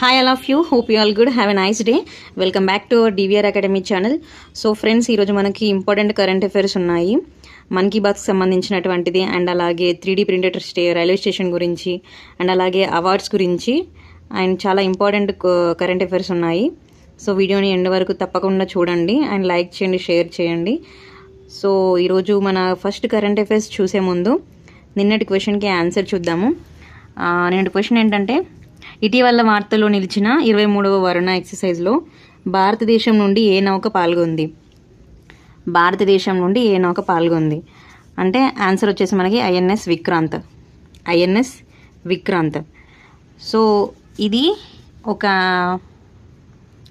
Hi all of you hope you all good have a nice day welcome back to our DVR academy channel so friends ఈరోజు మనకి important current affairs ఉన్నాయి. మన్ కీ బాత్కి సంబంధించినటువంటిది and అలాగే three D printed stay railway station గురించి and అలాగే awards గురించి and చాలా important current affairs ఉన్నాయి. సో వీడియోని ఎండ్ వరకు తప్పకుండా చూడండి అండ్ లైక్ చేయండి షేర్ చేయండి. సో ఈరోజు మన ఫస్ట్ కరెంట్ అఫైర్స్ చూసే ముందు నిన్నటి క్వశ్చన్కి ఆన్సర్ చూద్దాము. నిన్నటి క్వశ్చన్ ఏంటంటే ఇటీవల వార్తల్లో నిలిచిన ఇరవై మూడవ వరుణ ఎక్సర్సైజ్లో భారతదేశం నుండి ఏ నౌక పాల్గొంది? భారతదేశం నుండి ఏ నౌక పాల్గొంది? అంటే ఆన్సర్ వచ్చేసి మనకి INS Vikrant. INS Vikrant. So ఇది ఒక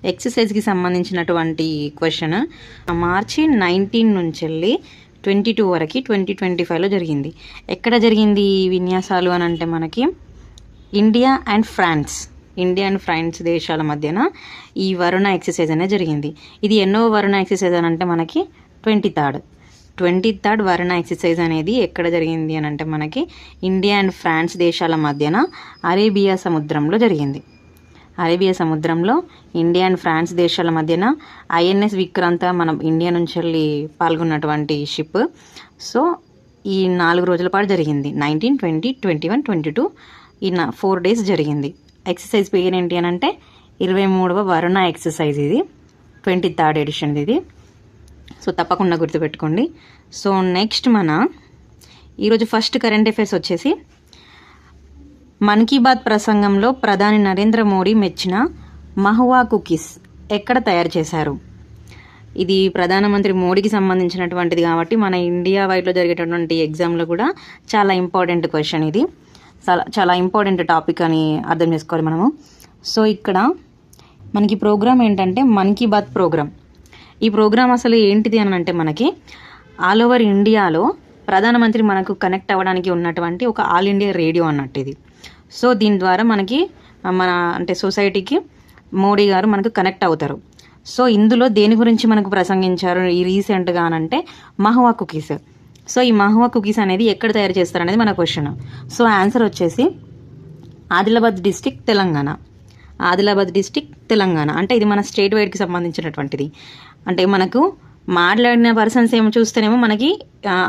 ఎక్సర్సైజ్కి సంబంధించినటువంటి క్వశ్చన్. మార్చి నైన్టీన్ నుంచి వెళ్ళి ట్వంటీ టూ వరకు ట్వంటీ ట్వంటీ ఫైవ్లో జరిగింది. ఎక్కడ జరిగింది ఈ విన్యాసాలు అని అంటే మనకి India and France India and France దేశాల మధ్యన ఈ వరుణ ఎక్సర్సైజ్ అనేది జరిగింది. ఇది ఎన్నో వరుణ ఎక్సర్సైజ్ అని అంటే మనకి twenty third twenty third Varuna exercise అనేది ఎక్కడ జరిగింది అని అంటే మనకి ఇండియా అండ్ ఫ్రాన్స్ దేశాల మధ్యన అరేబియా సముద్రంలో జరిగింది. అరేబియా సముద్రంలో ఇండియా అండ్ ఫ్రాన్స్ దేశాల మధ్యన ఐఎన్ఎస్ విక్రాంత మనం ఇండియా నుంచి వెళ్ళి పాల్గొన్నటువంటి షిప్ సో ఈ నాలుగు రోజుల పాటు జరిగింది. Nineteen twenty twenty one twenty two ఈ నా ఫోర్ డేస్ జరిగింది. ఎక్సర్సైజ్ పేరు ఏంటి అని అంటే ఇరవై మూడవ వరుణ ఎక్సర్సైజ్ ఇది. ట్వంటీ థర్డ్ ఎడిషన్ ఇది. సో తప్పకుండా గుర్తుపెట్టుకోండి. సో నెక్స్ట్ మన ఈరోజు ఫస్ట్ కరెంట్ అఫైర్స్ వచ్చేసి మన్ కీ బాత్ ప్రసంగంలో ప్రధాని నరేంద్ర మోడీ మెచ్చిన మహువా కుకీస్ ఎక్కడ తయారు చేశారు? ఇది ప్రధానమంత్రి మోడీకి సంబంధించినటువంటిది కాబట్టి మన ఇండియా వైడ్లో జరిగేటటువంటి ఎగ్జామ్లో కూడా చాలా ఇంపార్టెంట్ క్వశ్చన్ ఇది. చాలా చాలా ఇంపార్టెంట్ టాపిక్ అని అర్థం చేసుకోవాలి మనము. సో ఇక్కడ మనకి ప్రోగ్రామ్ ఏంటంటే మన్ కీ బాత్ ప్రోగ్రామ్ ఈ ప్రోగ్రామ్ అసలు ఏంటిది అని అంటే మనకి ఆల్ ఓవర్ ఇండియాలో ప్రధానమంత్రి మనకు కనెక్ట్ అవ్వడానికి ఉన్నటువంటి ఒక ఆల్ ఇండియా రేడియో అన్నట్టు ఇది. సో దీని ద్వారా మనకి మన అంటే సొసైటీకి మోడీ గారు మనకు కనెక్ట్ అవుతారు. సో ఇందులో దేని గురించి మనకు ప్రసంగించారు ఈ రీసెంట్గా అనంటే మహువా కుకీస్ సో ఈ మహువా కుకీస్ అనేది ఎక్కడ తయారు చేస్తారు అనేది మన క్వశ్చన్ సో ఆన్సర్ వచ్చేసి ఆదిలాబాద్ డిస్టిక్ తెలంగాణ. ఆదిలాబాద్ డిస్టిక్ తెలంగాణ. అంటే ఇది మన స్టేట్ వైడ్కి సంబంధించినటువంటిది. అంటే మనకు మాట్లాడిన పర్సన్స్ ఏమో చూస్తేనేమో మనకి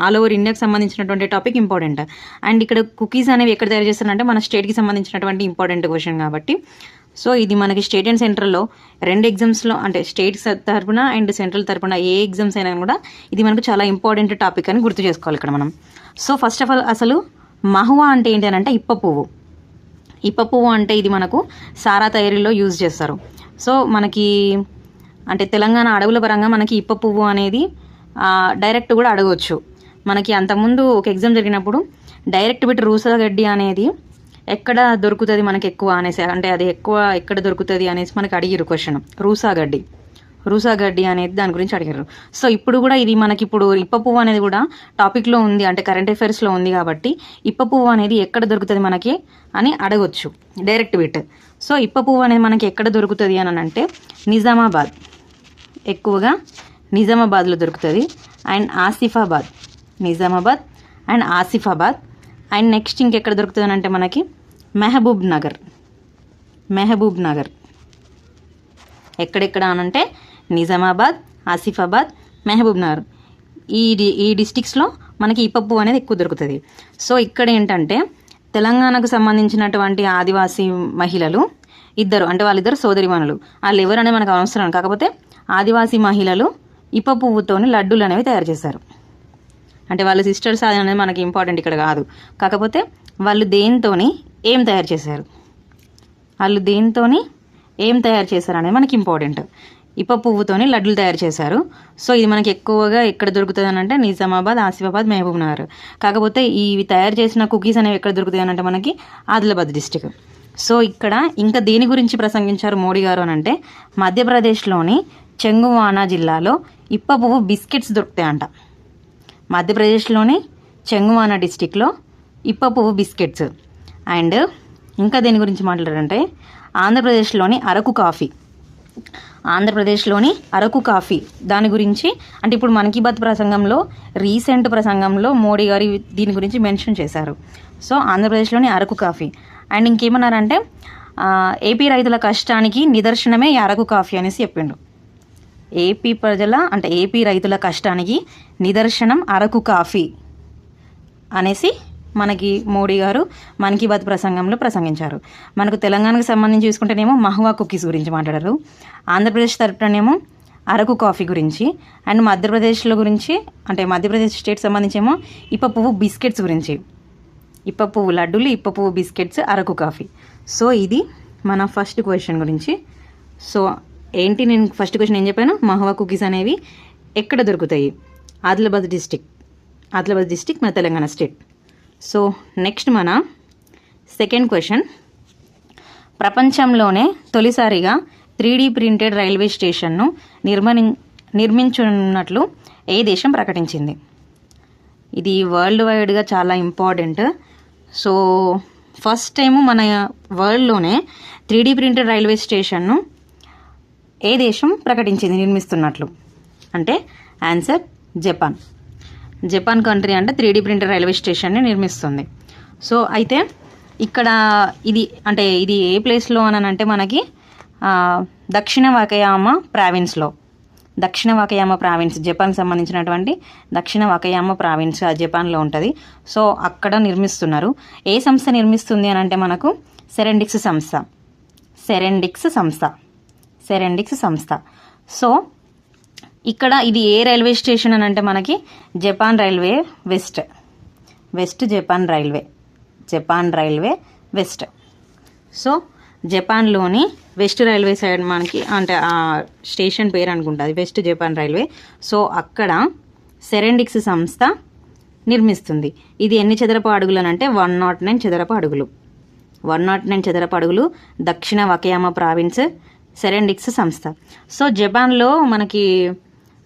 ఆల్ ఓవర్ ఇండియాకి సంబంధించినటువంటి టాపిక్ ఇంపార్టెంట్ అండ్ ఇక్కడ కుకీస్ అనేవి ఎక్కడ తయారు చేస్తారంటే మన స్టేట్కి సంబంధించినటువంటి ఇంపార్టెంట్ క్వశ్చన్ కాబట్టి. సో ఇది మనకి స్టేట్ అండ్ సెంట్రల్లో రెండు ఎగ్జామ్స్లో అంటే స్టేట్ తరపున అండ్ సెంట్రల్ తరపున ఏ ఎగ్జామ్స్ అయినా కూడా ఇది మనకు చాలా ఇంపార్టెంట్ టాపిక్ అని గుర్తు చేసుకోవాలి ఇక్కడ మనం. సో ఫస్ట్ ఆఫ్ ఆల్ అసలు మహువా అంటే ఏంటి అని అంటే ఇప్ప పువ్వు. ఇప్ప పువ్వు అంటే ఇది మనకు సారా తయారీలో యూజ్ చేస్తారు. సో మనకి అంటే తెలంగాణ అడవుల పరంగా మనకి ఇప్ప పువ్వు అనేది డైరెక్ట్ కూడా అడగవచ్చు మనకి అంతకుముందు ఒక ఎగ్జామ్ జరిగినప్పుడు డైరెక్ట్ పెట్టి రూసగడ్డి అనేది ఎక్కడ దొరుకుతుంది మనకి ఎక్కువ అనేసి అంటే అది ఎక్కువ ఎక్కడ దొరుకుతుంది అనేసి మనకి అడిగిరు క్వశ్చన్ రూసా గడ్డి. రూసా గడ్డి అనేది దాని గురించి అడిగారు సో ఇప్పుడు కూడా ఇది మనకి ఇప్పుడు ఇప్ప పువ్వు అనేది కూడా టాపిక్లో ఉంది అంటే కరెంట్ అఫైర్స్లో ఉంది కాబట్టి ఇప్ప పువ్వు అనేది ఎక్కడ దొరుకుతుంది మనకి అని అడగొచ్చు. డైరెక్ట్ బిట్ సో ఇప్ప పువ్వు అనేది మనకి ఎక్కడ దొరుకుతుంది అని అంటే నిజామాబాద్. ఎక్కువగా నిజామాబాద్లో దొరుకుతుంది. And Asifabad. Nizamabad and Asifabad. And next ఇంకెక్కడ దొరుకుతుంది అంటే మనకి మెహబూబ్ నగర్. మెహబూబ్ నగర్. ఎక్కడెక్కడ అనంటే నిజామాబాద్ ఆసిఫాబాద్ మెహబూబ్ నగర్. ఈ డి- ఈ డిస్టిక్స్లో మనకి ఈ పప్పు అనేది ఎక్కువ దొరుకుతుంది. సో ఇక్కడ ఏంటంటే తెలంగాణకు సంబంధించినటువంటి ఆదివాసీ మహిళలు ఇద్దరు అంటే వాళ్ళిద్దరు సోదరిమణులు. వాళ్ళు ఎవరు అనేది మనకు అవసరం కాకపోతే ఆదివాసీ మహిళలు ఇప్ప పువ్వుతోని లడ్డూలు అనేవి తయారు చేశారు. అంటే వాళ్ళ సిస్టర్స్ అనేది మనకి ఇంపార్టెంట్ ఇక్కడ కాదు. కాకపోతే వాళ్ళు దేనితోని ఏం తయారు చేశారు? వాళ్ళు దేనితోని ఏం తయారు చేశారు అనేది మనకి ఇంపార్టెంట్ ఇప్ప పువ్వుతోని లడ్డులు తయారు చేశారు. సో ఇది మనకి ఎక్కువగా ఎక్కడ దొరుకుతుంది అని అంటే నిజామాబాద్ ఆసిఫాబాద్ మహబూబ్ నగర్. కాకపోతే ఇవి తయారు చేసిన కుకీస్ అనేవి ఎక్కడ దొరుకుతాయి అని అంటే మనకి ఆదిలాబాద్ డిస్టిక్. సో ఇక్కడ ఇంకా దేని గురించి ప్రసంగించారు మోడీ గారు అని అంటే మధ్యప్రదేశ్లోని చెంగువానా జిల్లాలో ఇప్ప పువ్వు బిస్కెట్స్ దొరుకుతాయంట. మధ్యప్రదేశ్లోని చెంగువానా డిస్టిక్లో ఇప్ప పువ్వు బిస్కెట్స్. అండ్ ఇంకా దేని గురించి మాట్లాడారంటే ఆంధ్రప్రదేశ్లోని అరకు కాఫీ. ఆంధ్రప్రదేశ్లోని అరకు కాఫీ దాని గురించి అంటే ఇప్పుడు మన్ కీ బాత్ ప్రసంగంలో రీసెంట్ ప్రసంగంలో మోడీ గారు దీని గురించి మెన్షన్ చేశారు. సో ఆంధ్రప్రదేశ్లోని అరకు కాఫీ. అండ్ ఇంకేమన్నారంటే ఏపీ రైతుల కష్టానికి నిదర్శనమే అరకు కాఫీ అనేసి చెప్పిండు. ఏపీ ప్రజల అంటే ఏపీ రైతుల కష్టానికి నిదర్శనం అరకు కాఫీ అనేసి మనకి మోడీ గారు మన్ కీ బాత్ ప్రసంగంలో ప్రసంగించారు. మనకు తెలంగాణకు సంబంధించి చూసుకుంటేనేమో మహువా కుకీస్ గురించి మాట్లాడారు. ఆంధ్రప్రదేశ్ తరపునేమో అరకు కాఫీ గురించి అండ్ మధ్యప్రదేశ్లో గురించి అంటే మధ్యప్రదేశ్ స్టేట్ సంబంధించి ఏమో ఇప్ప పువ్వు బిస్కెట్స్ గురించి. ఇప్ప పువ్వు లడ్డూలు ఇప్ప పువ్వు బిస్కెట్స్ అరకు కాఫీ. సో ఇది మన ఫస్ట్ క్వశ్చన్ గురించి. సో ఏంటి నేను ఫస్ట్ క్వశ్చన్ ఏం చెప్పాను? మహువా కుకీస్ అనేవి ఎక్కడ దొరుకుతాయి? ఆదిలాబాద్ డిస్టిక్ ఆదిలాబాద్ డిస్టిక్ మన తెలంగాణ స్టేట్ సో నెక్స్ట్ మన సెకండ్ క్వశ్చన్ ప్రపంచంలోనే తొలిసారిగా త్రీడీ ప్రింటెడ్ రైల్వే స్టేషన్ను నిర్మని నిర్మించున్నట్లు ఏ దేశం ప్రకటించింది? ఇది వరల్డ్ వైడ్గా చాలా ఇంపార్టెంట్ సో ఫస్ట్ టైము మన వరల్డ్లోనే త్రీడీ ప్రింటెడ్ రైల్వే స్టేషన్ను ఏ దేశం ప్రకటించింది నిర్మిస్తున్నట్లు? అంటే ఆన్సర్ జపాన్. జపాన్ కంట్రీ అంటే త్రీ డీ ప్రింటర్ రైల్వే స్టేషన్ని నిర్మిస్తుంది. సో అయితే ఇక్కడ ఇది అంటే ఇది ఏ ప్లేస్లో అని అంటే మనకి దక్షిణ వాకయామ ప్రావిన్స్లో. దక్షిణ వాకయామ ప్రావిన్స్ జపాన్ సంబంధించినటువంటి దక్షిణ వాకయామ ప్రావిన్స్ ఆ జపాన్లో ఉంటుంది. సో అక్కడ నిర్మిస్తున్నారు. ఏ సంస్థ నిర్మిస్తుంది అని అంటే మనకు సెరెండిక్స్ సంస్థ. సెరెండిక్స్ సంస్థ. సెరెండిక్స్ సంస్థ. సో ఇక్కడ ఇది ఏ రైల్వే స్టేషన్ అని అంటే మనకి Japan railway west. West Japan railway. Japan railway west. So జపాన్లోని వెస్ట్ రైల్వే సైడ్ మనకి అంటే ఆ స్టేషన్ పేరు అనుకుంటుంది వెస్ట్ జపాన్ రైల్వే. సో అక్కడ సెరెండిక్స్ సంస్థ నిర్మిస్తుంది. ఇది ఎన్ని చదరపు అడుగులు అని అంటే వన్ నాట్ నైన్ చదరపు అడుగులు. వన్ నాట్ నైన్ చదరపు అడుగులు దక్షిణ వకయామ ప్రావిన్స్ సెరెండిక్స్ సంస్థ. సో జపాన్లో మనకి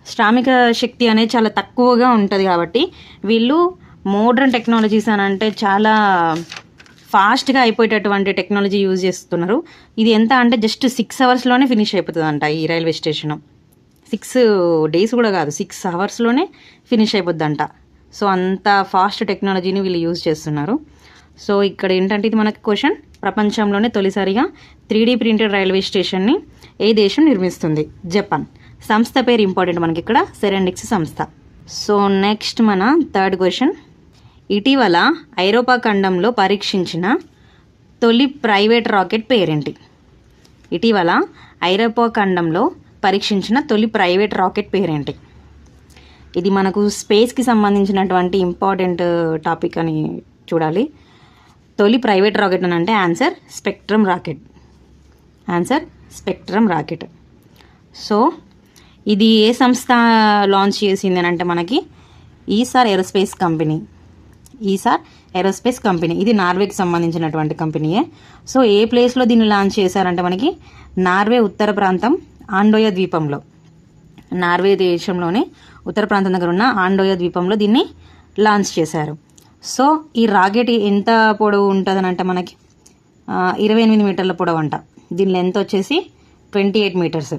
శ్రామిక శక్తి అనేది చాలా తక్కువగా ఉంటుంది కాబట్టి వీళ్ళు మోడర్న్ టెక్నాలజీస్ అని అంటే చాలా ఫాస్ట్గా అయిపోయేటటువంటి టెక్నాలజీ యూజ్ చేస్తున్నారు. ఇది ఎంత అంటే జస్ట్ సిక్స్ అవర్స్లోనే ఫినిష్ అయిపోతుంది అంట ఈ రైల్వే స్టేషన్. సిక్స్ డేస్ కూడా కాదు సిక్స్ అవర్స్లోనే ఫినిష్ అయిపోద్దంట. సో అంత ఫాస్ట్ టెక్నాలజీని వీళ్ళు యూజ్ చేస్తున్నారు. సో ఇక్కడ ఏంటంటే ఇది మనకి క్వశ్చన్. ప్రపంచంలోనే తొలిసారిగా త్రీడీ ప్రింటెడ్ రైల్వే స్టేషన్ని ఏ దేశం నిర్మిస్తుంది? జపాన్. సంస్థ పేరు ఇంపార్టెంట్ మనకి ఇక్కడ. సెరెండిక్స్ సంస్థ. సో నెక్స్ట్ మన థర్డ్ క్వశ్చన్. ఇటీవల ఐరోపా ఖండంలో పరీక్షించిన తొలి ప్రైవేట్ రాకెట్ పేరేంటి? ఇటీవల ఐరోపా ఖండంలో పరీక్షించిన తొలి ప్రైవేట్ రాకెట్ పేరేంటి? ఇది మనకు స్పేస్కి సంబంధించినటువంటి ఇంపార్టెంట్ టాపిక్ అని చూడాలి. తొలి ప్రైవేట్ రాకెట్ అని అంటే answer spectrum rocket. Answer spectrum rocket. So ఇది ఏ సంస్థ లాంచ్ చేసింది అని అంటే మనకి Isar aerospace company. Isar aerospace company. ఇది నార్వేకి సంబంధించినటువంటి కంపెనీయే. సో ఏ ప్లేస్లో దీన్ని లాంచ్ చేశారంటే మనకి నార్వే ఉత్తర ప్రాంతం ఆండోయ ద్వీపంలో. నార్వే దేశంలోనే ఉత్తర ప్రాంతం దగ్గర ఉన్న ఆండోయ ద్వీపంలో దీన్ని లాంచ్ చేశారు. సో ఈ రాకెట్ ఎంత పొడవు ఉంటుందని అంటే మనకి ఇరవై ఎనిమిది మీటర్ల పొడవు అంట దీని లెంత్ వచ్చేసి ట్వంటీ ఎయిట్ మీటర్స్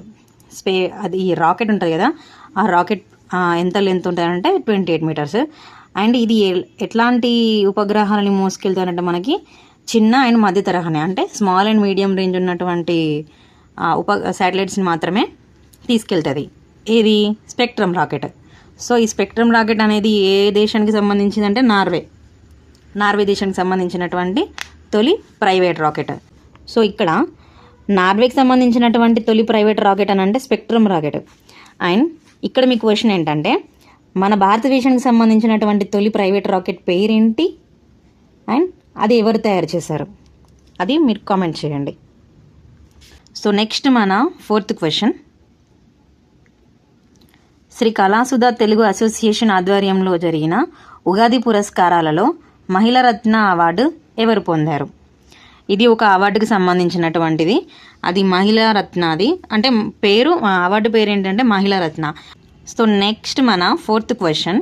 స్పే అది ఈ రాకెట్ ఉంటుంది కదా ఆ రాకెట్ ఎంత లెంత్ ఉంటుందంటే ట్వంటీ ఎయిట్ మీటర్స్ అండ్ ఇది ఎట్లాంటి ఉపగ్రహాలని మోసుకెళ్తారంటే మనకి చిన్న అండ్ మధ్య తరహానే అంటే స్మాల్ అండ్ మీడియం రేంజ్ ఉన్నటువంటి ఉప శాటిలైట్స్ని మాత్రమే తీసుకెళ్తుంది. ఏది? Spectrum rocket. సో ఈ స్పెక్ట్రమ్ రాకెట్ అనేది ఏ దేశానికి సంబంధించిందంటే నార్వే. నార్వే దేశానికి సంబంధించినటువంటి తొలి ప్రైవేట్ రాకెట్. సో ఇక్కడ నార్వేకి సంబంధించినటువంటి తొలి ప్రైవేట్ రాకెట్ అని అంటే స్పెక్ట్రమ్ రాకెట్. అండ్ ఇక్కడ మీ క్వశ్చన్ ఏంటంటే మన భారతదేశానికి సంబంధించినటువంటి తొలి ప్రైవేట్ రాకెట్ పేరేంటి? అండ్ అది ఎవరు తయారు చేశారు? అది మీరు కామెంట్ చేయండి. సో నెక్స్ట్ మన fourth question. Shri Kalasudha Telugu association ఆధ్వర్యంలో జరిగిన ఉగాది పురస్కారాలలో మహిళారత్న అవార్డు ఎవరు పొందారు? ఇది ఒక అవార్డుకి సంబంధించినటువంటిది. అది మహిళా రత్న అది అంటే పేరు ఆ అవార్డు పేరు ఏంటంటే మహిళారత్న సో నెక్స్ట్ మన fourth question.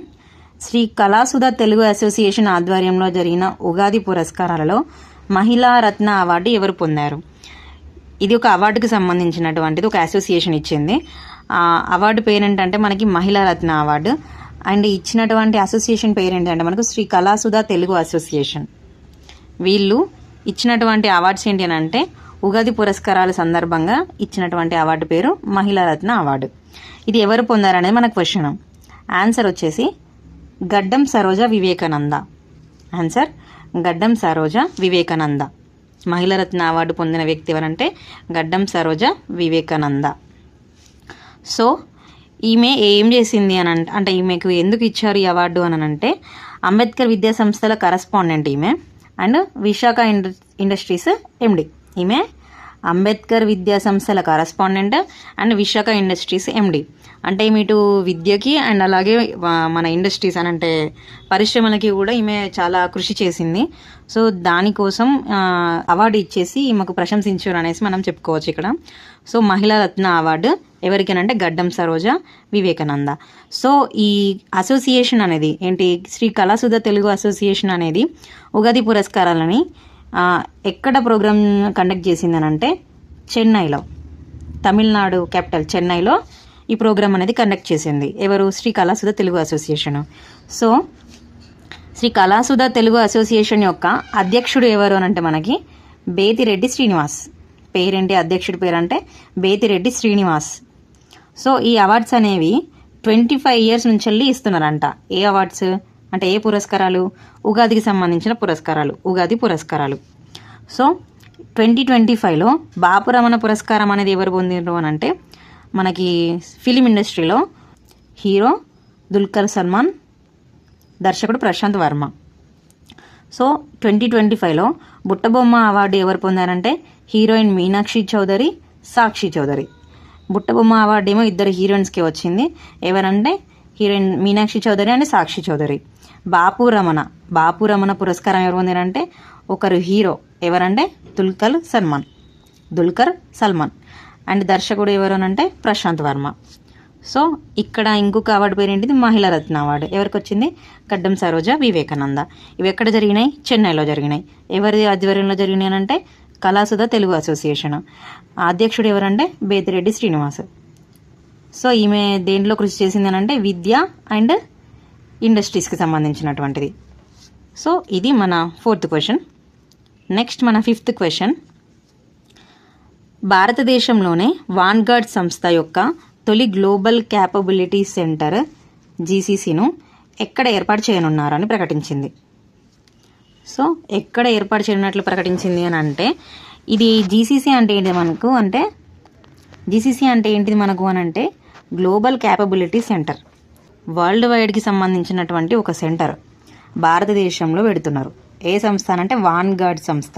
Shri Kalasudha Telugu association ఆధ్వర్యంలో జరిగిన ఉగాది పురస్కారాలలో మహిళా రత్న అవార్డు ఎవరు పొందారు? ఇది ఒక అవార్డుకి సంబంధించినటువంటిది ఒక అసోసియేషన్ ఇచ్చింది. ఆ అవార్డు పేరు ఏంటంటే మనకి మహిళా రత్న అవార్డు. అండ్ ఇచ్చినటువంటి అసోసియేషన్ పేరు ఏంటంటే మనకు శ్రీ కళాసుధ తెలుగు అసోసియేషన్. వీళ్ళు ఇచ్చినటువంటి అవార్డ్స్ ఏంటి అని అంటే ఉగాది పురస్కారాల సందర్భంగా ఇచ్చినటువంటి అవార్డు పేరు మహిళా రత్న అవార్డు. ఇది ఎవరు పొందారనేది మన క్వశ్చన్. ఆన్సర్ వచ్చేసి గడ్డం సరోజ వివేకానంద. ఆన్సర్ గడ్డం సరోజ వివేకానంద. మహిళా రత్న అవార్డు పొందిన వ్యక్తి ఎవరంటే గడ్డం సరోజ వివేకానంద. సో ఈమె ఏం చేసింది అని అంటే అంటే ఈమెకు ఎందుకు ఇచ్చారు ఈ అవార్డు అని అంటే అంబేద్కర్ విద్యా సంస్థల కరస్పాండెంట్ ఈమె అండ్ విశాఖ ఇండ ఇండస్ట్రీస్ ఎండి. ఈమె అంబేద్కర్ విద్యా సంస్థల correspondent and Visakha industries MD. అంటే మీటు విద్యకి అండ్ అలాగే మన ఇండస్ట్రీస్ అని అంటే పరిశ్రమలకి కూడా ఈమె చాలా కృషి చేసింది. సో దానికోసం అవార్డు ఇచ్చేసి ఈమెకు ప్రశంసించారు అనేసి మనం చెప్పుకోవచ్చు ఇక్కడ. సో మహిళా రత్న అవార్డు ఎవరికనంటే గడ్డం సరోజ వివేకానంద. సో ఈ అసోసియేషన్ అనేది ఏంటి శ్రీ కళాసుధ తెలుగు అసోసియేషన్ అనేది ఉగాది పురస్కారాలని ఎక్కడ ప్రోగ్రామ్ కండక్ట్ చేసిందని అంటే చెన్నైలో తమిళనాడు క్యాపిటల్ చెన్నైలో ఈ ప్రోగ్రామ్ అనేది కండక్ట్ చేసింది. ఎవరు? Shri Kalasudha Telugu association. So Shri Kalasudha Telugu association యొక్క అధ్యక్షుడు ఎవరు అని అంటే మనకి బేతిరెడ్డి శ్రీనివాస్. పేరేంటి? అధ్యక్షుడి పేరు అంటే బేతిరెడ్డి శ్రీనివాస్. సో ఈ అవార్డ్స్ అనేవి ట్వంటీ ఫైవ్ ఇయర్స్ నుంచి వెళ్ళి ఇస్తున్నారంట. ఏ అవార్డ్స్ అంటే ఏ పురస్కారాలు? ఉగాదికి సంబంధించిన పురస్కారాలు. ఉగాది పురస్కారాలు. సో ట్వంటీ ట్వంటీ ఫైవ్లో బాపురమణ పురస్కారం అనేది ఎవరు పొందిండ్రు అని అంటే మనకి ఫిలిం ఇండస్ట్రీలో హీరో దుల్కర్ సల్మాన్ దర్శకుడు Prashanth Varma. So twenty twenty ఫైవ్లో బుట్టబొమ్మ అవార్డు ఎవరు పొందారంటే హీరోయిన్ మీనాక్షి చౌదరి సాక్షి చౌదరి. బుట్టబొమ్మ అవార్డు ఏమో ఇద్దరు హీరోయిన్స్కి వచ్చింది. ఎవరంటే హీరోయిన్ మీనాక్షి చౌదరి అండ్ సాక్షి చౌదరి. బాపు రమణ. బాపు రమణ పురస్కారం ఎవరు పొందారంటే ఒకరు హీరో. ఎవరంటే దుల్కర్ సల్మాన్. దుల్కర్ సల్మాన్. అండ్ దర్శకుడు ఎవరు అంటే ప్రశాంత్ వర్మ. సో ఇక్కడ ఇంకొక అవార్డు పేరు ఏంటిది మహిళా రత్న అవార్డు. ఎవరికి వచ్చింది? గడ్డం సరోజ వివేకానంద. ఇవి ఎక్కడ జరిగినాయి? చెన్నైలో జరిగినాయి. ఎవరి ఆధ్వర్యంలో జరిగినాయి అంటే కళాసుధ తెలుగు అసోసియేషన్. అధ్యక్షుడు ఎవరంటే బేతిరెడ్డి శ్రీనివాస్. సో ఈమె దేంట్లో కృషి చేసింది అంటే విద్య అండ్ ఇండస్ట్రీస్కి సంబంధించినటువంటిది. సో ఇది మన ఫోర్త్ క్వశ్చన్. నెక్స్ట్ మన ఫిఫ్త్ క్వశ్చన్. భారతదేశంలోనే వాన్గార్డ్ సంస్థ యొక్క తొలి గ్లోబల్ క్యాపబిలిటీ సెంటర్ జీసీసీను ఎక్కడ ఏర్పాటు చేయనున్నారని ప్రకటించింది. సో ఎక్కడ ఏర్పాటు చేయనున్నట్లు ప్రకటించింది అని అంటే ఇది జీసీసీ అంటే ఏంటి మనకు అంటే జీసీసీ అంటే ఏంటిది మనకు అని అంటే గ్లోబల్ క్యాపబిలిటీ సెంటర్ వరల్డ్ వైడ్కి సంబంధించినటువంటి ఒక సెంటర్ భారతదేశంలో పెడుతున్నారు. ఏ సంస్థ అని అంటే వాన్గార్డ్ సంస్థ.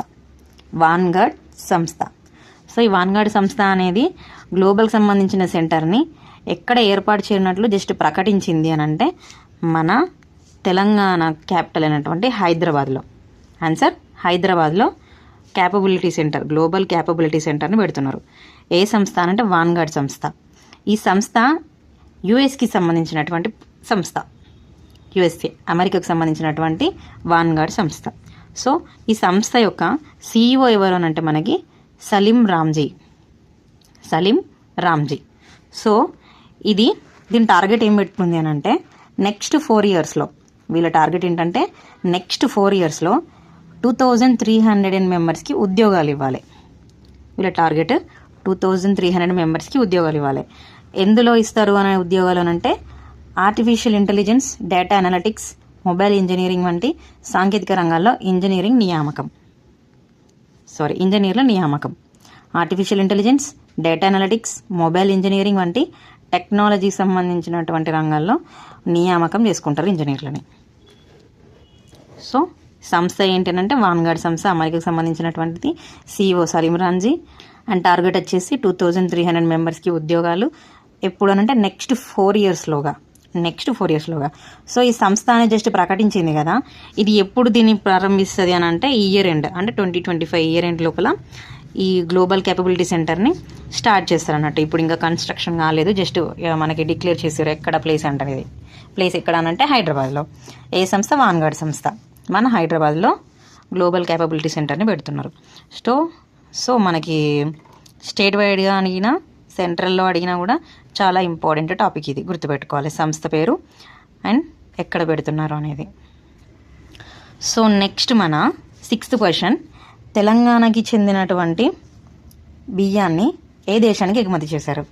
వాన్గార్డ్ సంస్థ. సో ఈ వాన్గార్డ్ సంస్థ అనేది గ్లోబల్కి సంబంధించిన సెంటర్ని ఎక్కడ ఏర్పాటు చేయనట్లు జస్ట్ ప్రకటించింది అని అంటే మన తెలంగాణ క్యాపిటల్ అయినటువంటి హైదరాబాద్లో. ఆన్సర్ హైదరాబాద్లో క్యాపబిలిటీ సెంటర్ గ్లోబల్ క్యాపబిలిటీ సెంటర్ని పెడుతున్నారు. ఏ సంస్థ అని అంటే వాన్గార్డ్ సంస్థ. ఈ సంస్థ యుఎస్కి సంబంధించినటువంటి సంస్థ. యుఎస్ఏ అమెరికాకు సంబంధించినటువంటి వాన్గార్డ్ సంస్థ. సో ఈ సంస్థ యొక్క సీఈఓ ఎవరు అని అంటే మనకి సలీం రామ్జీ సలీం రామ్జీ సో ఇది దీని టార్గెట్ ఏం పెట్టుకుంది అని అంటే నెక్స్ట్ ఫోర్ ఇయర్స్లో వీళ్ళ టార్గెట్ ఏంటంటే నెక్స్ట్ ఫోర్ ఇయర్స్లో two thousand three hundred and మెంబర్స్కి ఉద్యోగాలు ఇవ్వాలి వీళ్ళ target two thousand three hundred మెంబర్స్కి ఉద్యోగాలు ఇవ్వాలి ఎందులో ఇస్తారు అనే ఉద్యోగాలు అని అంటే artificial intelligence data analytics mobile engineering వంటి సాంకేతిక రంగాల్లో ఇంజనీరింగ్ నియామకం సారీ ఇంజనీర్ల నియామకం artificial intelligence data analytics mobile engineering వంటి టెక్నాలజీ సంబంధించినటువంటి రంగాల్లో నియామకం చేసుకుంటారు ఇంజనీర్లని సో సంస్థ ఏంటంటే వాన్గాడ్ సంస్థ అమెరికాకు సంబంధించినటువంటిది సిఇఓ సలీం అండ్ టార్గెట్ వచ్చేసి టూ థౌజండ్ త్రీ హండ్రెడ్ మెంబర్స్కి ఉద్యోగాలు. ఎప్పుడు అనంటే నెక్స్ట్ ఫోర్ ఇయర్స్లోగా నెక్స్ట్ ఫోర్ ఇయర్స్లోగా సో ఈ సంస్థ అనేది జస్ట్ ప్రకటించింది కదా. ఇది ఎప్పుడు దీన్ని ప్రారంభిస్తుంది అని అంటే ఇయర్ ఎండ్ అంటే twenty twenty five year end లోపల ఈ గ్లోబల్ క్యాపబిలిటీ సెంటర్ని స్టార్ట్ చేస్తారు అన్నట్టు ఇప్పుడు ఇంకా కన్స్ట్రక్షన్ కాలేదు జస్ట్ మనకి డిక్లేర్ చేసారు ఎక్కడ ప్లేస్ అంటే ఇది ప్లేస్ ఎక్కడ అనంటే హైదరాబాద్లో. ఏ సంస్థ? వాన్గాడ్ సంస్థ. మన హైదరాబాద్లో గ్లోబల్ క్యాపబిలిటీ సెంటర్ని పెడుతున్నారు. సో సో మనకి స్టేట్ వైడ్గా అడిగినా సెంట్రల్లో అడిగినా కూడా చాలా ఇంపార్టెంట్ టాపిక్ ఇది. గుర్తుపెట్టుకోవాలి. సంస్థ పేరు అండ్ ఎక్కడ పెడుతున్నారు అనేది. సో నెక్స్ట్ మన సిక్స్త్ క్వశ్చన్. తెలంగాణకి చెందినటువంటి బియ్యాన్ని ఏ దేశానికి ఎగుమతి చేశారు?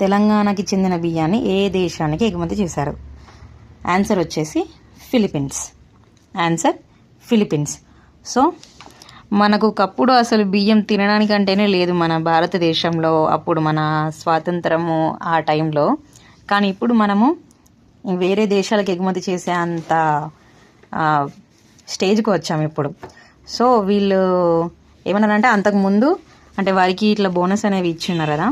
తెలంగాణకి చెందిన బియ్యాన్ని ఏ దేశానికి ఎగుమతి చేశారు? ఆన్సర్ వచ్చేసి ఫిలిప్పీన్స్ ఆన్సర్ ఫిలిప్పీన్స్ సో మనకు ఒకప్పుడు అసలు బియ్యం తినడానికంటేనే లేదు మన భారతదేశంలో అప్పుడు మన స్వాతంత్రము ఆ టైంలో. కానీ ఇప్పుడు మనము వేరే దేశాలకు ఎగుమతి చేసే అంత స్టేజ్కి వచ్చాము ఇప్పుడు. సో వీళ్ళు ఏమన్నారంటే అంతకుముందు అంటే వారికి ఇట్లా బోనస్ అనేవి ఇచ్చిన్నారు కదా.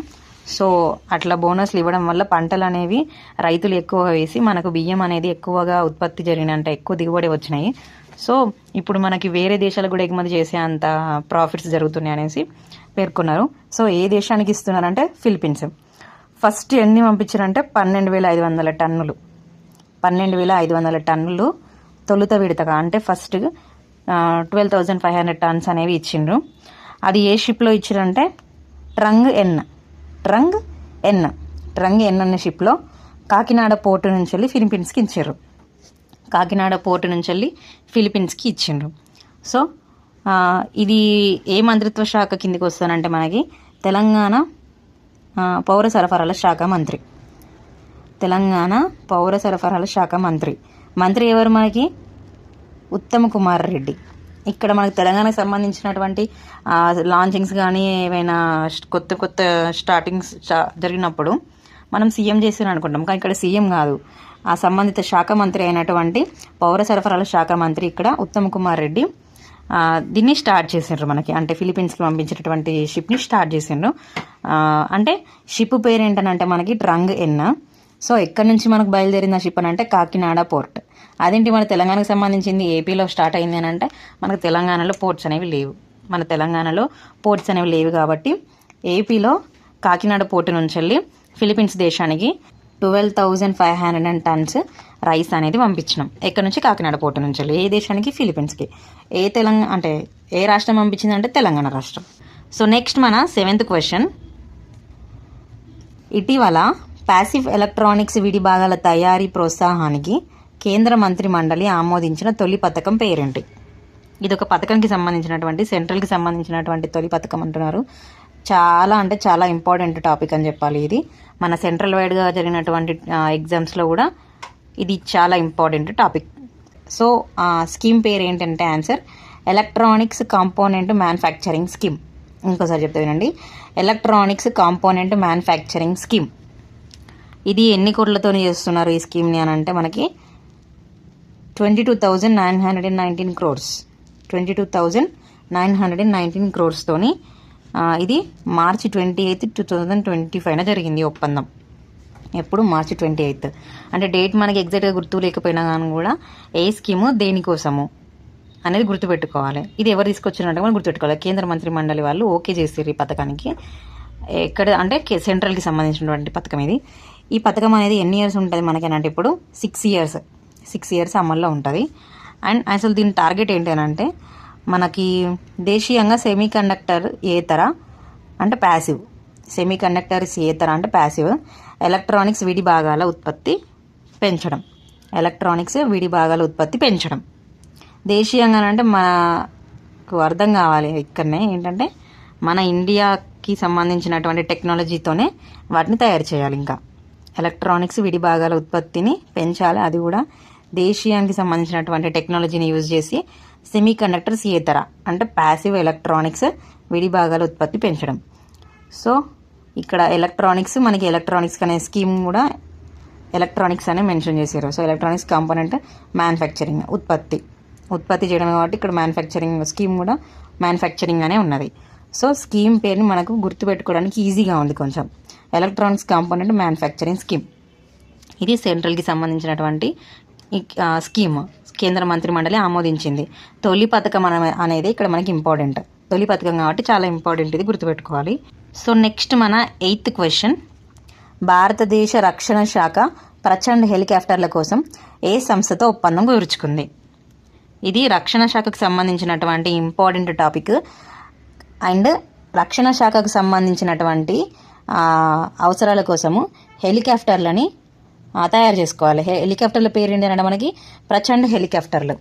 సో అట్లా బోనస్లు ఇవ్వడం వల్ల పంటలు అనేవి రైతులు ఎక్కువగా వేసి మనకు బియ్యం అనేది ఎక్కువగా ఉత్పత్తి జరిగిన అంటే ఎక్కువ దిగుబడి వచ్చినాయి. సో ఇప్పుడు మనకి వేరే దేశాలకు కూడా ఎగుమతి చేసే అంత ప్రాఫిట్స్ జరుగుతున్నాయి అనేసి పేర్కొన్నారు. సో ఏ దేశానికి ఇస్తున్నారంటే ఫిలిపీన్స్ ఫస్ట్ ఎన్ని పంపించారంటే పన్నెండు వేల ఐదు వందల టన్నులు. పన్నెండు వేల ఐదు వందల టన్నులు తొలుత విడతగా అంటే first twelve thousand five hundred tons అనేవి ఇచ్చిండ్రు. అది ఏ షిప్లో ఇచ్చారంటే ట్రంగ్ ఎన్. ట్రంగ్ ఎన్. ట్రంగ్ ఎన్ అనే షిప్లో కాకినాడ పోర్టు నుంచి వెళ్ళి ఫిలిపీన్స్కి ఇచ్చారు. కాకినాడ పోర్టు నుంచి వెళ్ళి ఫిలిప్పీన్స్కి ఇచ్చిండ్రు. సో ఇది ఏ మంత్రిత్వ శాఖ కిందకి వస్తానంటే మనకి తెలంగాణ పౌర సరఫరాల శాఖ మంత్రి. తెలంగాణ పౌర సరఫరాల శాఖ మంత్రి. మంత్రి ఎవరు మనకి? ఉత్తమ్ కుమార్ రెడ్డి. ఇక్కడ మనకి తెలంగాణకు సంబంధించినటువంటి లాంచింగ్స్ కానీ ఏవైనా కొత్త కొత్త స్టార్టింగ్స్ జరిగినప్పుడు మనం సీఎం చేసిన అనుకుంటాం. కానీ ఇక్కడ సీఎం కాదు. ఆ సంబంధిత శాఖ మంత్రి అయినటువంటి పౌర సరఫరాల శాఖ మంత్రి ఇక్కడ ఉత్తమ్ కుమార్ రెడ్డి దీన్ని స్టార్ట్ చేసిండ్రు మనకి. అంటే ఫిలిపీన్స్లో పంపించినటువంటి షిప్ని స్టార్ట్ చేసిండ్రు. అంటే షిప్ పేరు ఏంటనంటే మనకి ట్రంగ్ ఎన్న. సో ఎక్కడి నుంచి మనకు బయలుదేరిన షిప్ అని అంటే కాకినాడ పోర్ట్ అదేంటి మన తెలంగాణకు సంబంధించింది? ఏపీలో స్టార్ట్ అయింది అని అంటే మనకు తెలంగాణలో పోర్ట్స్ అనేవి లేవు. మన తెలంగాణలో పోర్ట్స్ అనేవి లేవు కాబట్టి ఏపీలో కాకినాడ పోర్టు నుంచి వెళ్ళి ఫిలిపీన్స్ దేశానికి twelve thousand five hundred and tons rice అనేది పంపించినాం. ఎక్కడి నుంచి? కాకినాడ పోర్టు నుంచి వెళ్ళి. ఏ దేశానికి? ఫిలిపీన్స్కి. ఏ తెలంగాణ అంటే ఏ రాష్ట్రం పంపించింది అంటే తెలంగాణ రాష్ట్రం. సో నెక్స్ట్ మన సెవెంత్ క్వశ్చన్. ఇటీవల ప్యాసివ్ ఎలక్ట్రానిక్స్ విడి భాగాల తయారీ ప్రోత్సాహానికి కేంద్ర మంత్రి మండలి ఆమోదించిన తొలి పథకం పేరేంటి? ఇది ఒక పథకంకి సంబంధించినటువంటి సెంట్రల్కి సంబంధించినటువంటి తొలి పథకం అంటున్నారు. చాలా అంటే చాలా ఇంపార్టెంట్ టాపిక్ అని చెప్పాలి ఇది. మన సెంట్రల్ వైడ్గా జరిగినటువంటి ఎగ్జామ్స్లో కూడా ఇది చాలా ఇంపార్టెంట్ టాపిక్. సో ఆ స్కీమ్ పేరు ఏంటంటే answer electronics component manufacturing scheme. ఇంకోసారి చెప్తే వినండి. Electronics component manufacturing scheme. ఇది ఎన్ని కోట్లతో చేస్తున్నారు ఈ స్కీమ్ని అని అంటే మనకి twenty two thousand nine hundred and nineteen crores twenty two thousand nine hundred and nineteen క్రోర్స్తోని ఇది మార్చి twenty eighth two thousand twenty ఫైవ్న జరిగింది ఒప్పందం. ఎప్పుడు? మార్చి ట్వంటీ ఎయిత్ అంటే డేట్ మనకి ఎగ్జాక్ట్గా గుర్తు లేకపోయినా కానీ కూడా ఏ స్కీము దేనికోసము అనేది గుర్తుపెట్టుకోవాలి. ఇది ఎవరు తీసుకొచ్చినట్టు కూడా గుర్తుపెట్టుకోవాలి. కేంద్ర మంత్రి మండలి వాళ్ళు ఓకే చేసారు ఈ పథకానికి. ఎక్కడ అంటే సెంట్రల్కి సంబంధించినటువంటి పథకం ఇది. ఈ పథకం అనేది ఎన్ని ఇయర్స్ ఉంటుంది మనకేనంటే ఇప్పుడు? సిక్స్ ఇయర్స్ సిక్స్ ఇయర్స్ అమల్లో ఉంటుంది. అండ్ అసలు దీని టార్గెట్ ఏంటంటే మనకి దేశీయంగా సెమీ కండక్టర్ ఏతర అంటే ప్యాసివ్ సెమీ కండక్టర్స్ ఏతర అంటే ప్యాసివ్ ఎలక్ట్రానిక్స్ విడి భాగాల ఉత్పత్తి పెంచడం. ఎలక్ట్రానిక్స్ విడి భాగాల ఉత్పత్తి పెంచడం. దేశీయంగా అంటే మనకు అర్థం కావాలి ఇక్కడనే ఏంటంటే మన ఇండియాకి సంబంధించినటువంటి టెక్నాలజీతోనే వాటిని తయారు చేయాలి ఇంకా. ఎలక్ట్రానిక్స్ విడి భాగాల ఉత్పత్తిని పెంచాలి. అది కూడా దేశీయానికి సంబంధించినటువంటి టెక్నాలజీని యూజ్ చేసి సెమీ కండక్టర్స్ ఏతర అంటే ప్యాసివ్ ఎలక్ట్రానిక్స్ విడిభాగాల ఉత్పత్తి పెంచడం. సో ఇక్కడ ఎలక్ట్రానిక్స్ మనకి ఎలక్ట్రానిక్స్ అనే స్కీమ్ కూడా ఎలక్ట్రానిక్స్ అనే మెన్షన్ చేశారు. సో ఎలక్ట్రానిక్స్ కాంపోనెంట్ మ్యానుఫ్యాక్చరింగ్ ఉత్పత్తి. ఉత్పత్తి చేయడం కాబట్టి ఇక్కడ మ్యానుఫ్యాక్చరింగ్ స్కీమ్ కూడా మ్యానుఫ్యాక్చరింగ్ అనే ఉన్నది. సో స్కీమ్ పేరుని మనకు గుర్తుపెట్టుకోవడానికి ఈజీగా ఉంది కొంచెం. ఎలక్ట్రానిక్స్ కాంపోనెంట్ మ్యానుఫ్యాక్చరింగ్ స్కీమ్ ఇది సెంట్రల్కి సంబంధించినటువంటి స్కీమ్ కేంద్ర మంత్రి మండలి ఆమోదించింది. తొలి పథకం అనేది ఇక్కడ మనకి ఇంపార్టెంట్. తొలి పథకం కాబట్టి చాలా ఇంపార్టెంట్ ఇది గుర్తుపెట్టుకోవాలి. సో నెక్స్ట్ మన ఎయిత్ క్వశ్చన్. భారతదేశ రక్షణ శాఖ ప్రచండ్ హెలికాప్టర్ల కోసం ఏ సంస్థతో ఒప్పందం కుదుర్చుకుంది? ఇది రక్షణ శాఖకు సంబంధించినటువంటి ఇంపార్టెంట్ టాపిక్. అండ్ రక్షణ శాఖకు సంబంధించినటువంటి అవసరాల కోసము హెలికాప్టర్లని తయారు చేసుకోవాలి. హెలికాప్టర్ల పేరు ఏంటంటే మనకి ప్రచండ్ హెలికాప్టర్లు.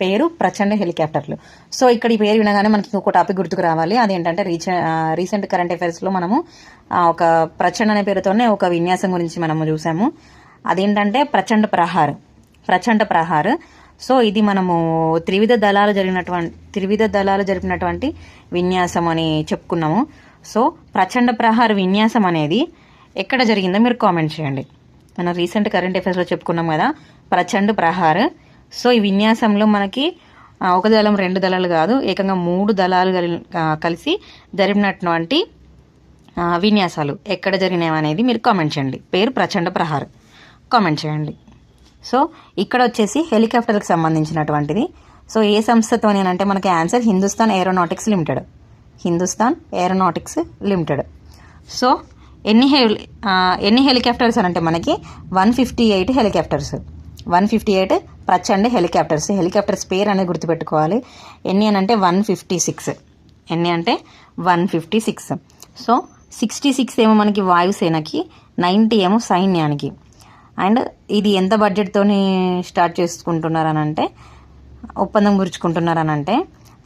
పేరు ప్రచండ హెలికాప్టర్లు. సో ఇక్కడ ఈ పేరు వినగానే మనకి ఇంకొక టాపిక్ గుర్తుకు రావాలి. అదేంటంటే రీచ రీసెంట్ కరెంట్ అఫైర్స్లో మనము ఒక ప్రచండ అనే పేరుతోనే ఒక విన్యాసం గురించి మనము చూసాము. అదేంటంటే ప్రచండ ప్రహార్ ప్రచండ ప్రహార్. సో ఇది మనము త్రివిధ దళాలు జరిగినటువంటి త్రివిధ దళాలు జరిపినటువంటి విన్యాసం అని చెప్పుకున్నాము. సో ప్రచండ ప్రహార్ విన్యాసం అనేది ఎక్కడ జరిగిందో మీరు కామెంట్ చేయండి. మన రీసెంట్ కరెంట్ అఫైర్స్లో చెప్పుకున్నాం కదా ప్రచండ్ ప్రహార్. సో ఈ విన్యాసంలో మనకి ఒక దళం రెండు దళాలు కాదు ఏకంగా మూడు దళాలు కలిసి జరిపినటువంటి విన్యాసాలు ఎక్కడ జరిగినాయి అనేది మీరు కామెంట్ చేయండి. పేరు ప్రచండ ప్రహార్. కామెంట్ చేయండి. సో ఇక్కడ వచ్చేసి హెలికాప్టర్కి సంబంధించినటువంటిది. సో ఏ సంస్థతో అంటే మనకి answer Hindustan Aeronautics Limited. Hindustan Aeronautics Limited. So ఎన్ని హెలి ఎన్ని హెలికాప్టర్స్ అని అంటే మనకి one fifty eight helicopters. One fifty eight Prachand helicopters. Helicopters పేరు అనేది గుర్తుపెట్టుకోవాలి. ఎన్ని అని అంటే వన్ ఫిఫ్టీ సిక్స్. ఎన్ని అంటే one fifty six. So sixty six ఏమో మనకి వాయుసేనకి నైంటీ ఏమో సైన్యానికి. అండ్ ఇది ఎంత బడ్జెట్తో స్టార్ట్ చేసుకుంటున్నారనంటే ఒప్పందం గురుచుకుంటున్నారనంటే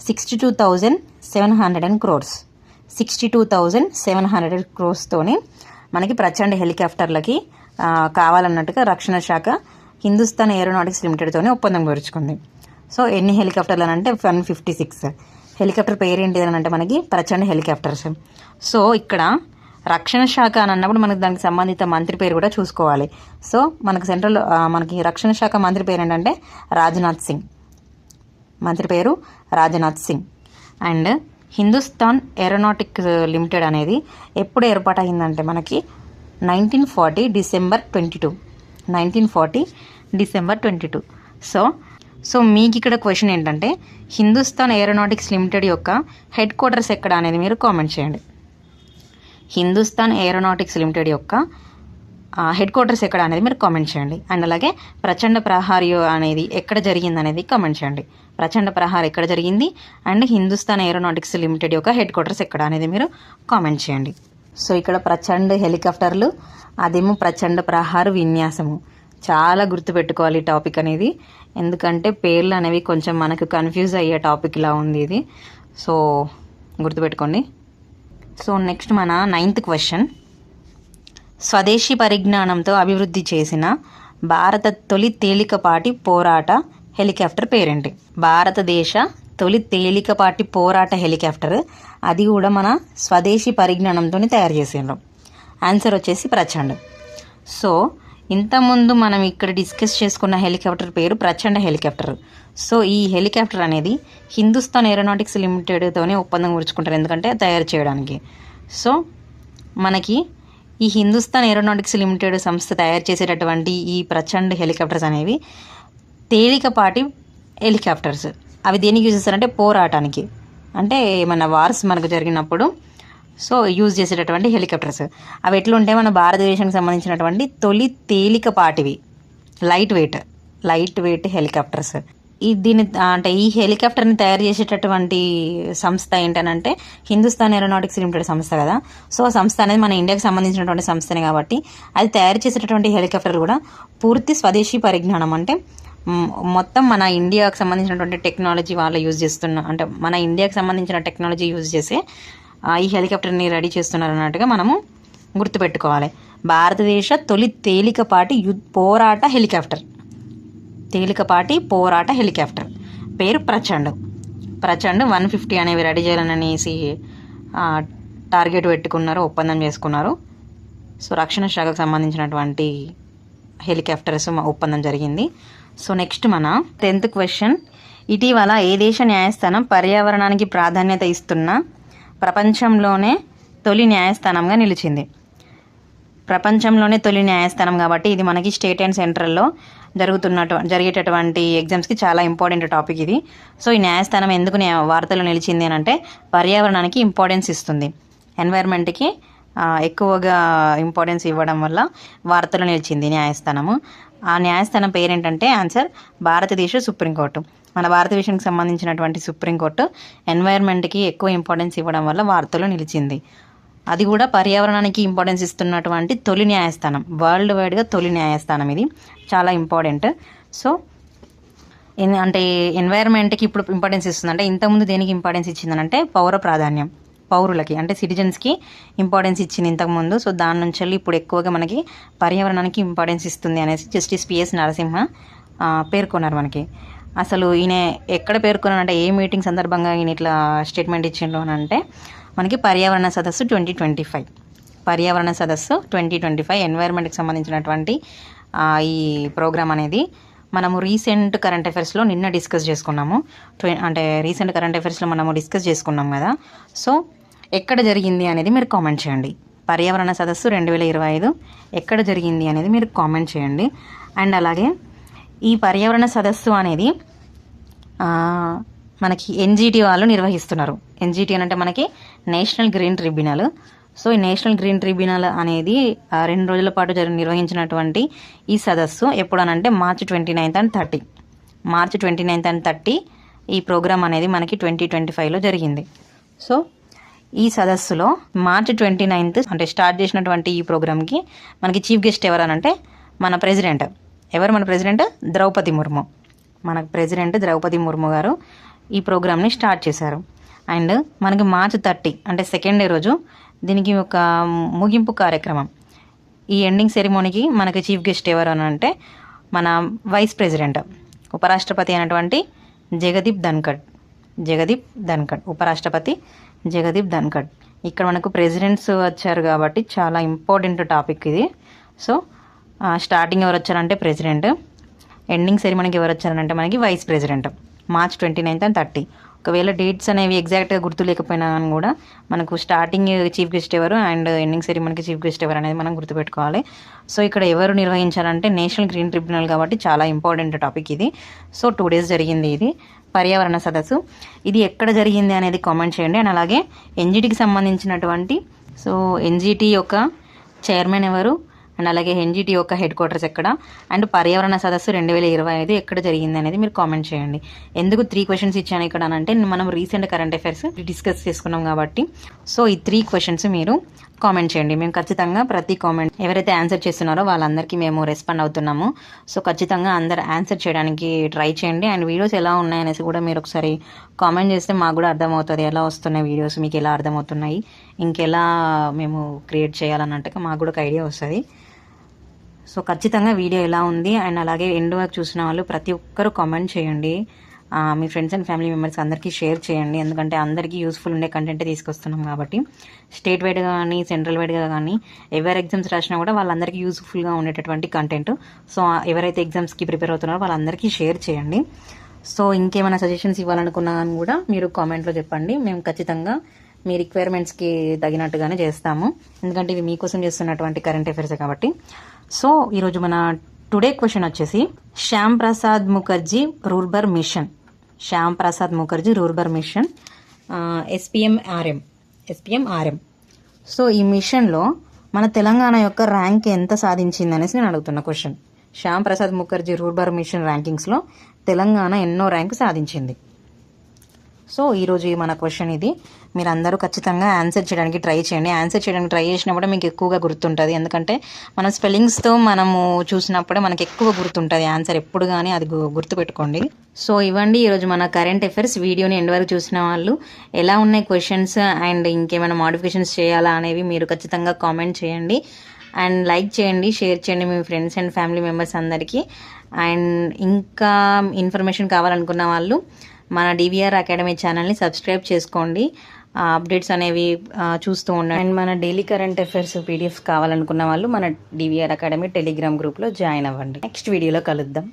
sixty two thousand seven hundred and crores. Sixty two thousand seven hundred క్రోర్స్తోని మనకి ప్రచండ హెలికాప్టర్లకి కావాలన్నట్టుగా రక్షణ శాఖ హిందుస్థాన్ ఏరోనాటిక్స్ లిమిటెడ్తోనే ఒప్పందం కుదుర్చుకుంది సో ఎన్ని హెలికాప్టర్లు అని అంటే వన్ ఫిఫ్టీ సిక్స్. హెలికాప్టర్ పేరు ఏంటి అని అంటే మనకి ప్రచండ హెలికాప్టర్స్. సో ఇక్కడ రక్షణ శాఖ అని అన్నప్పుడు మనకి దానికి సంబంధిత మంత్రి పేరు కూడా చూసుకోవాలి. సో మనకి సెంట్రల్ మనకి రక్షణ శాఖ మంత్రి పేరు ఏంటంటే రాజ్నాథ్ సింగ్. మంత్రి పేరు Rajnath Singh. And Hindustan Aeronautic Limited అనేది ఎప్పుడు ఏర్పాటైందంటే మనకి nineteen forty December twenty two. Nineteen forty December twenty two. So so మీకు ఇక్కడ క్వశ్చన్ ఏంటంటే హిందుస్థాన్ ఏరోనాటిక్స్ లిమిటెడ్ యొక్క హెడ్ క్వార్టర్స్ ఎక్కడ అనేది మీరు కామెంట్ చేయండి. హిందుస్థాన్ ఏరోనాటిక్స్ లిమిటెడ్ యొక్క హెడ్ క్వార్టర్స్ ఎక్కడ అనేది మీరు కామెంట్ చేయండి. అండ్ అలాగే ప్రచండ ప్రహార్ అనేది ఎక్కడ జరిగింది అనేది కామెంట్ చేయండి. ప్రచండ ప్రహార్ ఎక్కడ జరిగింది? అండ్ హిందుస్థాన్ ఏరోనాటిక్స్ లిమిటెడ్ యొక్క హెడ్ క్వార్టర్స్ ఎక్కడ అనేది మీరు కామెంట్ చేయండి. సో ఇక్కడ ప్రచండ హెలికాప్టర్లు అదేమో ప్రచండ ప్రహార్ విన్యాసము. చాలా గుర్తుపెట్టుకోవాలి టాపిక్ అనేది. ఎందుకంటే పేర్లు అనేవి కొంచెం మనకు కన్ఫ్యూజ్ అయ్యే టాపిక్ ఇలా ఉంది ఇది. సో గుర్తుపెట్టుకోండి సో నెక్స్ట్ మన నైన్త్ క్వశ్చన్. స్వదేశీ పరిజ్ఞానంతో అభివృద్ధి చేసిన భారత తొలి తేలికపాటి పోరాట హెలికాప్టర్ పేరేంటి భారతదేశ తొలి తేలికపాటి పోరాట హెలికాప్టర్. అది కూడా మన స్వదేశీ పరిజ్ఞానంతో తయారు చేసిండ్రు. ఆన్సర్ వచ్చేసి ప్రచండ్. సో ఇంతకుముందు మనం ఇక్కడ డిస్కస్ చేసుకున్న హెలికాప్టర్ పేరు ప్రచండ హెలికాప్టర్. సో ఈ హెలికాప్టర్ అనేది హిందుస్థాన్ ఏరోనాటిక్స్ లిమిటెడ్తోనే ఒప్పందం కూర్చుకుంటారు ఎందుకంటే తయారు చేయడానికి. సో మనకి ఈ హిందుస్థాన్ ఏరోనాటిక్స్ లిమిటెడ్ సంస్థ తయారు చేసేటటువంటి ఈ ప్రచండ్ హెలికాప్టర్స్ అనేవి తేలికపాటి హెలికాప్టర్స్. అవి దేనికి యూజ్ చేస్తారంటే పోరాటానికి. అంటే ఏమైనా వార్స్ మనకు జరిగినప్పుడు సో యూజ్ చేసేటటువంటి హెలికాప్టర్స్. అవి ఎట్లుంటే మన భారతదేశానికి సంబంధించినటువంటి తొలి తేలికపాటివి. Light weight light weight helicopters. ఈ దీని అంటే ఈ హెలికాప్టర్ని తయారు చేసేటటువంటి సంస్థ ఏంటనంటే హిందుస్థాన్ ఏరోనాటిక్స్ లిమిటెడ్ సంస్థ కదా. సో ఆ సంస్థ అనేది మన ఇండియాకి సంబంధించినటువంటి సంస్థనే కాబట్టి అది తయారు చేసేటటువంటి హెలికాప్టర్ కూడా పూర్తి స్వదేశీ పరిజ్ఞానం. అంటే మొత్తం మన ఇండియాకు సంబంధించినటువంటి టెక్నాలజీ వాళ్ళు యూజ్ చేస్తున్న అంటే మన ఇండియాకి సంబంధించిన టెక్నాలజీ యూజ్ చేసి ఈ హెలికాప్టర్ని రెడీ చేస్తున్నారు అన్నట్టుగా మనము గుర్తుపెట్టుకోవాలి. భారతదేశ తొలి తేలికపాటి యు పోరాట హెలికాప్టర్ తేలికపాటి పోరాట హెలికాప్టర్ పేరు ప్రచండ్. ప్రచండ్ వన్ ఫిఫ్టీ అనేవి రెడీ చేయాలనేసి టార్గెట్ పెట్టుకున్నారు ఒప్పందం చేసుకున్నారు. సో రక్షణ శాఖకు సంబంధించినటువంటి హెలికాప్టర్స్ ఒప్పందం జరిగింది. సో నెక్స్ట్ మన టెన్త్ క్వశ్చన్ ఇటీవల ఏ దేశ న్యాయస్థానం పర్యావరణానికి ప్రాధాన్యత ఇస్తున్న ప్రపంచంలోనే తొలి న్యాయస్థానంగా నిలిచింది? ప్రపంచంలోనే తొలి న్యాయస్థానం కాబట్టి ఇది మనకి స్టేట్ అండ్ సెంట్రల్లో జరుగుతున్నటు జరిగేటటువంటి ఎగ్జామ్స్కి చాలా ఇంపార్టెంట్ టాపిక్ ఇది. సో ఈ న్యాయస్థానం ఎందుకు వార్తలు నిలిచింది అని అంటే పర్యావరణానికి ఇంపార్టెన్స్ ఇస్తుంది. ఎన్వైర్న్మెంట్కి ఎక్కువగా ఇంపార్టెన్స్ ఇవ్వడం వల్ల వార్తలు నిలిచింది న్యాయస్థానము. ఆ న్యాయస్థానం పేరేంటంటే ఆన్సర్ భారతదేశ సుప్రీంకోర్టు. మన భారతదేశానికి సంబంధించినటువంటి సుప్రీంకోర్టు ఎన్వైర్న్మెంట్కి ఎక్కువ ఇంపార్టెన్స్ ఇవ్వడం వల్ల వార్తలు నిలిచింది. అది కూడా పర్యావరణానికి ఇంపార్టెన్స్ ఇస్తున్నటువంటి తొలి న్యాయస్థానం. వరల్డ్ వైడ్గా తొలి న్యాయస్థానం ఇది. చాలా ఇంపార్టెంట్ సో అంటే ఎన్వైర్న్మెంట్కి ఇప్పుడు ఇంపార్టెన్స్ ఇస్తుంది అంటే ఇంతకుముందు దేనికి ఇంపార్టెన్స్ ఇచ్చిందనంటే పౌర ప్రాధాన్యం. పౌరులకి అంటే సిటిజన్స్కి ఇంపార్టెన్స్ ఇచ్చింది ఇంతకుముందు. సో దాని నుంచి వెళ్ళి ఇప్పుడు ఎక్కువగా మనకి పర్యావరణానికి ఇంపార్టెన్స్ ఇస్తుంది అనేసి జస్టిస్ పిఎస్ నరసింహ పేర్కొన్నారు మనకి. అసలు ఈయన ఎక్కడ పేర్కొన్నారంటే ఏ మీటింగ్ సందర్భంగా ఈయన ఇట్లా స్టేట్మెంట్ ఇచ్చిండు అని అంటే మనకి పర్యావరణ సదస్సు ట్వంటీ ట్వంటీ ఫైవ్ పర్యావరణ సదస్సు ట్వంటీ ట్వంటీ ఫైవ్ ఎన్వైర్న్మెంట్కి సంబంధించినటువంటి ఈ ప్రోగ్రామ్ అనేది మనము రీసెంట్ కరెంట్ అఫైర్స్లో నిన్న డిస్కస్ చేసుకున్నాము. అంటే రీసెంట్ కరెంట్ అఫైర్స్లో మనము డిస్కస్ చేసుకున్నాం కదా. సో ఎక్కడ జరిగింది అనేది మీరు కామెంట్ చేయండి. పర్యావరణ సదస్సు రెండు వేల ఇరవై ఐదు ఎక్కడ జరిగింది అనేది మీరు కామెంట్ చేయండి. అండ్ అలాగే ఈ పర్యావరణ సదస్సు అనేది మనకి ఎన్జిటి వాళ్ళు నిర్వహిస్తున్నారు. ఎన్జిటి అని అంటే మనకి నేషనల్ గ్రీన్ ట్రిబ్యునల్. సో ఈ నేషనల్ గ్రీన్ ట్రిబ్యునల్ అనేది రెండు రోజుల పాటు జరి నిర్వహించినటువంటి ఈ సదస్సు ఎప్పుడనంటే మార్చి twenty ninth and thirty. March twenty ninth and thirty ఈ ప్రోగ్రామ్ అనేది మనకి ట్వంటీ ట్వంటీ ఫైవ్లో జరిగింది. సో ఈ సదస్సులో మార్చి ట్వంటీ నైన్త్ అంటే స్టార్ట్ చేసినటువంటి ఈ ప్రోగ్రామ్కి మనకి చీఫ్ గెస్ట్ ఎవరనంటే మన ప్రెసిడెంట్. ఎవరు మన ప్రెసిడెంట్? ద్రౌపది ముర్ము. మన ప్రెసిడెంట్ ద్రౌపది ముర్ము గారు ఈ ప్రోగ్రామ్ని స్టార్ట్ చేశారు. అండ్ మనకి మార్చ్ థర్టీ అంటే సెకండ్ డే రోజు దీనికి ఒక ముగింపు కార్యక్రమం. ఈ ఎండింగ్ సెరిమోనీకి మనకి చీఫ్ గెస్ట్ ఎవరు అని అంటే మన వైస్ ప్రెసిడెంట్ ఉపరాష్ట్రపతి అయినటువంటి జగదీప్ ధన్కడ్ జగదీప్ ధన్కడ్ ఉపరాష్ట్రపతి జగదీప్ ధన్కడ్. ఇక్కడ మనకు ప్రెసిడెంట్స్ వచ్చారు కాబట్టి చాలా ఇంపార్టెంట్ టాపిక్ ఇది. సో స్టార్టింగ్ ఎవరు వచ్చారంటే ప్రెసిడెంట్. ఎండింగ్ సెరిమనీకి ఎవరు వచ్చారంటే మనకి vice president. March twenty ninth and thirty. ఒకవేళ డేట్స్ అనేవి ఎగ్జాక్ట్గా గుర్తు లేకపోయినా అని కూడా మనకు స్టార్టింగ్ చీఫ్ గెస్ట్ ఎవరు అండ్ ఎండింగ్ సెరిమనీకి చీఫ్ గెస్ట్ ఎవరు అనేది మనం గుర్తుపెట్టుకోవాలి. సో ఇక్కడ ఎవరు నిర్వహించారంటే నేషనల్ గ్రీన్ ట్రిబ్యునల్ కాబట్టి చాలా ఇంపార్టెంట్ టాపిక్ ఇది. సో టూ డేస్ జరిగింది ఇది. పర్యావరణ సదస్సు. ఇది ఎక్కడ జరిగింది అనేది కామెంట్ చేయండి. అండ్ అలాగే ఎన్జిటికి సంబంధించినటువంటి సో ఎన్జిటి యొక్క చైర్మన్ ఎవరు? అండ్ అలాగే ఎన్జిటి యొక్క హెడ్ క్వార్టర్స్ ఎక్కడ? అండ్ పర్యావరణ సదస్సు రెండు వేల ఇరవై ఐదు ఎక్కడ జరిగింది అనేది మీరు కామెంట్ చేయండి. ఎందుకు త్రీ క్వశ్చన్స్ ఇచ్చాను ఇక్కడ అంటే మనం రీసెంట్ కరెంట్ అఫైర్స్ డిస్కస్ చేసుకున్నాం కాబట్టి. సో ఈ త్రీ క్వశ్చన్స్ మీరు కామెంట్ చేయండి. మేము ఖచ్చితంగా ప్రతి కామెంట్ ఎవరైతే ఆన్సర్ చేస్తున్నారో వాళ్ళందరికీ మేము రెస్పాండ్ అవుతున్నాము. సో ఖచ్చితంగా అందరు ఆన్సర్ చేయడానికి ట్రై చేయండి. అండ్ వీడియోస్ ఎలా ఉన్నాయనేసి కూడా మీరు ఒకసారి కామెంట్ చేస్తే మాకు కూడా అర్థమవుతుంది. ఎలా వస్తున్నాయి వీడియోస్? మీకు ఎలా అర్థమవుతున్నాయి? ఇంకెలా మేము క్రియేట్ చేయాలన్నట్టుగా మాకు కూడా ఒక ఐడియా వస్తుంది. సో ఖచ్చితంగా వీడియో ఎలా ఉంది? అండ్ అలాగే ఎండ్ వరకు చూసిన వాళ్ళు ప్రతి ఒక్కరూ కామెంట్ చేయండి. మీ ఫ్రెండ్స్ అండ్ ఫ్యామిలీ మెంబర్స్ అందరికీ షేర్ చేయండి. ఎందుకంటే అందరికీ యూస్ఫుల్ ఉండే కంటెంట్ తీసుకొస్తున్నాం కాబట్టి. స్టేట్ వైడ్గా కానీ సెంట్రల్ వైడ్గా కానీ ఎవరు ఎగ్జామ్స్ రాసినా కూడా వాళ్ళందరికీ యూస్ఫుల్గా ఉండేటటువంటి కంటెంట్ సో ఎవరైతే ఎగ్జామ్స్కి ప్రిపేర్ అవుతున్నారో వాళ్ళందరికీ షేర్ చేయండి. సో ఇంకేమైనా సజెషన్స్ ఇవ్వాలనుకున్నా కానీ కూడా మీరు కామెంట్లో చెప్పండి. మేము ఖచ్చితంగా మీ రిక్వైర్మెంట్స్కి తగినట్టుగానే చేస్తాము. ఎందుకంటే ఇవి మీకోసం చేస్తున్నటువంటి కరెంట్ అఫైర్స్ కాబట్టి. సో ఈరోజు మన టుడే క్వశ్చన్ వచ్చేసి Syama Prasad Mukherjee rurban mission. Syama Prasad Mukherjee rurban mission SPM RM SPM RM. So ఈ మిషన్లో మన తెలంగాణ యొక్క ర్యాంక్ ఎంత సాధించింది అనేసి నేను అడుగుతున్న question. Syama Prasad Mookerjee rurban mission ర్యాంకింగ్స్లో Telangana ఎన్నో ర్యాంక్ సాధించింది. సో ఈరోజు మన క్వశ్చన్ ఇది. మీరు అందరూ ఖచ్చితంగా ఆన్సర్ చేయడానికి ట్రై చేయండి. ఆన్సర్ చేయడానికి ట్రై చేసినప్పుడు మీకు ఎక్కువగా గుర్తుంటుంది. ఎందుకంటే మనం స్పెల్లింగ్స్తో మనము చూసినప్పుడే మనకి ఎక్కువ గుర్తుంటుంది ఆన్సర్ ఎప్పుడు కానీ అది గు- గుర్తుపెట్టుకోండి. సో ఇవ్వండి. ఈరోజు మన కరెంట్ అఫైర్స్ వీడియోని ఎండ్ వరకు చూసిన వాళ్ళు ఎలా ఉన్నాయి క్వశ్చన్స్ అండ్ ఇంకేమైనా మాడిఫికేషన్స్ చేయాలా అనేవి మీరు ఖచ్చితంగా కామెంట్ చేయండి. అండ్ లైక్ చేయండి షేర్ చేయండి మీ ఫ్రెండ్స్ అండ్ ఫ్యామిలీ మెంబర్స్ అందరికీ. అండ్ ఇంకా ఇన్ఫర్మేషన్ కావాలనుకున్న వాళ్ళు మన డివిఆర్ అకాడమీ ఛానల్ని సబ్స్క్రైబ్ చేసుకోండి. అప్డేట్స్ అనేవి చూస్తూ ఉండండి. అండ్ మన డైలీ కరెంట్ అఫైర్స్ పీడిఎఫ్స్ కావాలనుకున్న వాళ్ళు మన డివిఆర్ అకాడమీ టెలిగ్రామ్ గ్రూప్లో జాయిన్ అవ్వండి. నెక్స్ట్ వీడియోలో కలుద్దాం.